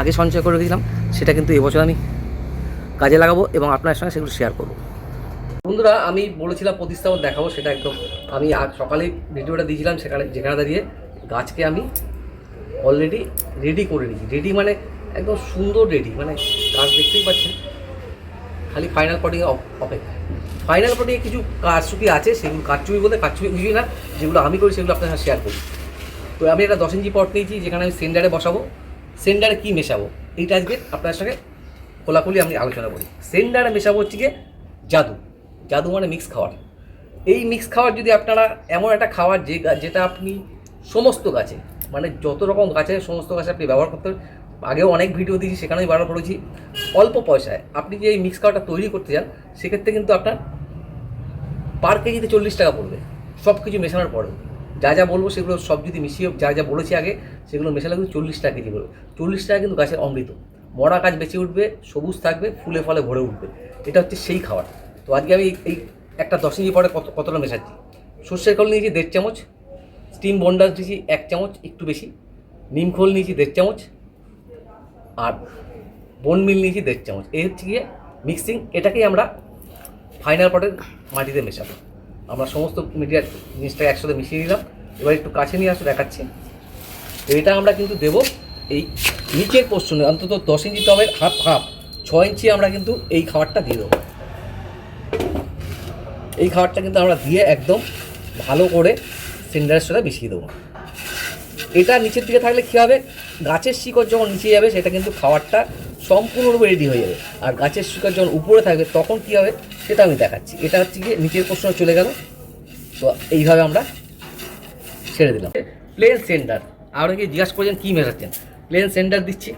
আগে সঞ্চয় করে রেখেছিলাম, সেটা কিন্তু এবছর আমি কাজে লাগাবো এবং আপনার সঙ্গে সেগুলো শেয়ার করব। বন্ধুরা, আমি বলেছিলাম প্রতিস্থাপন দেখাবো, সেটা একদম আমি আজ সকালে ভিডিওটা দিয়েছিলাম সেখানে, যেখানে দাঁড়িয়ে গাছকে আমি অলরেডি রেডি করে নিয়েছি। রেডি মানে একদম সুন্দর রেডি মানে গাছ দেখতেই পাচ্ছেন। খালি ফাইনাল পটিং অপেক্ষা। ফাইনাল পটিংয়ে কিছু কারচুপি আছে, সেগুলো কারচুপি বলতে কারচুপি কিছুই না, যেগুলো আমি করি, সেগুলো আপনার সাথে শেয়ার করি তো আমি একটা দশ ইঞ্চি পট নিয়েছি, যেখানে আমি সেন্ডারে বসাবো। সেন্ডারে কী মেশাবো? এইটা আজকে আপনার সঙ্গে খোলাখুলি আমি আলোচনা করি। সেন্ডারে মেশাবো হচ্ছে গিয়ে জাদু। জাদু মানে মিক্স খাওয়ার। এই মিক্স খাওয়ার যদি আপনারা এমন একটা খাওয়ার যে যেটা আপনি সমস্ত গাছে মানে যত রকম গাছে সমস্ত গাছে আপনি ব্যবহার করতে। আগেও অনেক ভিডিও দিয়েছি সেখানে আমি ব্যবহার করেছি অল্প পয়সায় আপনি যে এই মিক্স খাবারটা তৈরি করতে চান, সেক্ষেত্রে কিন্তু আপনার পার কেজিতে চল্লিশ টাকা পড়বে। সব কিছু মেশানোর পরে যা যা বলব সেগুলো সব যদি মিশিয়ে যা যা বলেছি আগে, সেগুলো মেশালে কিন্তু চল্লিশ টাকা কেজি পড়বে। চল্লিশ টাকা কিন্তু গাছের অমৃত। মরা গাছ বেঁচে উঠবে, সবুজ থাকবে, ফুলে ফলে ভরে উঠবে। এটা হচ্ছে সেই খাবার। তো আজকে আমি এই- এই একটা দশ ইঞ্চি পরে কত কতটা মেশাচ্ছি? সর্ষের খোল নিয়েছি দেড় চামচ, স্টিম বন্ডাস দিয়েছি এক চামচ, একটু বেশি, নিম খোল নিয়েছি দেড় চামচ, আর বন মিল নিয়েছি দেড় চামচ। এই হচ্ছে গিয়ে মিক্সিং এটাকেই আমরা ফাইনাল পটের মাটিতে মেশাবো। আমরা সমস্ত মিডিয়ার জিনিসটাকে একসাথে মিশিয়ে নিলাম এবার একটু কাছে নিয়ে আসো, দেখাচ্ছি। এটা আমরা কিন্তু দেব এই নিচের পোর্শনে অন্তত দশ ইঞ্চি টবের হাফ হাফ ছ ইঞ্চি আমরা কিন্তু এই খাবারটা দিয়ে দেবো। এই খাবারটা কিন্তু আমরা দিয়ে একদম ভালো করে সিন্ডারের সাথে মিশিয়ে দেবো। এটা নিচের দিকে থাকলে কী হবে? গাছের শিকড় যখন নিচে যাবে, সেটা কিন্তু খাবারটা সম্পূর্ণরূপে রেডি হয়ে যাবে। আর গাছের শিকড় যখন উপরে থাকবে, তখন কী হবে? সেটা আমি দেখাচ্ছি। এটা হচ্ছে গিয়ে নিচের প্রশ্ন চলে গেল। তো এইভাবে আমরা ছেড়ে দিলাম। প্লেন সেন্টার আর কি জিজ্ঞাসা করছেন, কী মেশাচ্ছেন? প্লেন সেন্টার দিচ্ছি।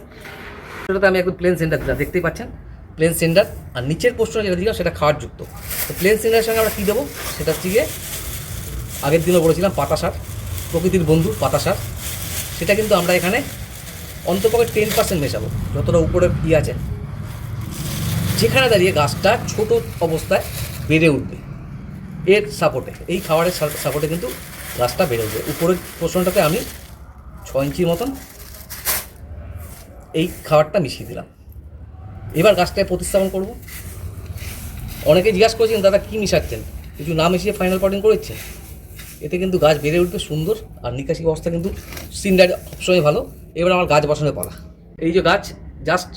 সেটাতে আমি একদম প্লেন সেন্টার দিলাম। দেখতেই পাচ্ছেন? প্লেন সেন্টার আর নিচের প্রশ্ন যেটা দিলাম, সেটা খাওয়ার যুক্ত তো প্লেন সেন্টারের সঙ্গে আমরা কী দেবো? সেটা হচ্ছে গিয়ে আগের দিনও বলেছিলাম, পাতা সার। প্রকৃতির বন্ধু, পাতা সার। সেটা কিন্তু আমরা এখানে অন্তপক্ষে টেন পার্সেন্ট মেশাবো, যতটা উপরে ই আছে। যেখানে দাঁড়িয়ে গাছটা ছোট অবস্থায় বেড়ে উঠবে, এর সাপোর্টে এই খাবারের সাপোর্টে কিন্তু গাছটা বেড়ে উঠবে। উপরের পোষণটাতে আমি ছ ইঞ্চির মতন এই খাবারটা মিশিয়ে দিলাম। এবার গাছটায় প্রতিস্থাপন করব। অনেকে জিজ্ঞাসা করেছেন, দাদা, কী মিশাচ্ছেন? কিছু না মিশিয়ে ফাইনাল পটিং করেছেন? এতে কিন্তু গাছ বেড়ে উঠবে, সুন্দর। আর নিকাশি অবস্থা কিন্তু সিনডার সবসময় ভালো। এবার আমার গাছ বসানোর পালা। এই যে গাছ জাস্ট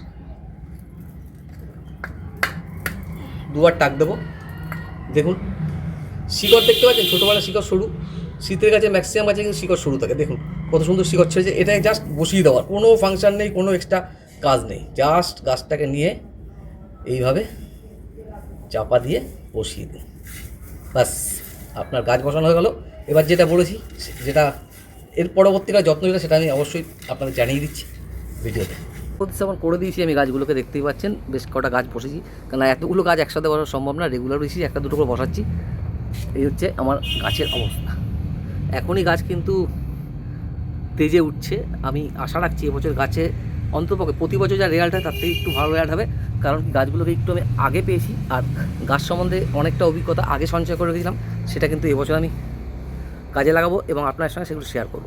দুবার টাক দেবো। দেখুন, শিকড় দেখতে পাচ্ছেন? ছোটোবেলা শিকড় সরু। শীতের গাছে ম্যাক্সিমাম গাছে কিন্তু শিকড় সরু থাকে। দেখুন, কত সুন্দর শিকড় ছেড়েছে। এটাই জাস্ট বসিয়ে দেওয়ার। কোনো ফাংশন নেই, কোনো এক্সট্রা কাজ নেই। জাস্ট গাছটাকে নিয়ে এইভাবে চাপা দিয়ে বসিয়ে দিন। ব্যাস, আপনার গাছ বসানো হয়ে গেল। এবার যেটা বলেছি, যেটা এর পরবর্তীকালে যত্ন যেটা, সেটা আমি অবশ্যই আপনাদের জানিয়ে দিচ্ছি ভিডিওতে। প্রতিস্থাপন করে দিয়েছি, আমি গাছগুলোকে দেখতেই পাচ্ছেন, বেশ কটা গাছ বসেছি। কারণ এতগুলো গাছ একসাথে বসা সম্ভব না রেগুলার বেশি একটা দুটো করে বসাচ্ছি। এই হচ্ছে আমার গাছের অবস্থা। এখনই গাছ কিন্তু তেজে উঠছে। আমি আশা রাখছি এবছর গাছে অন্তপক্ষে প্রতি বছর যা রেজাল্ট হয় তার থেকে একটু ভালো রেজাল্ট হবে। কারণ গাছগুলোকে একটু আমি আগে পেয়েছি। আর গাছ সম্বন্ধে অনেকটা অভিজ্ঞতা আগে সঞ্চয় করে রেখেছিলাম, সেটা কিন্তু এবছর আমি কাজে লাগাবো এবং আপনার সঙ্গে সেগুলো শেয়ার করব।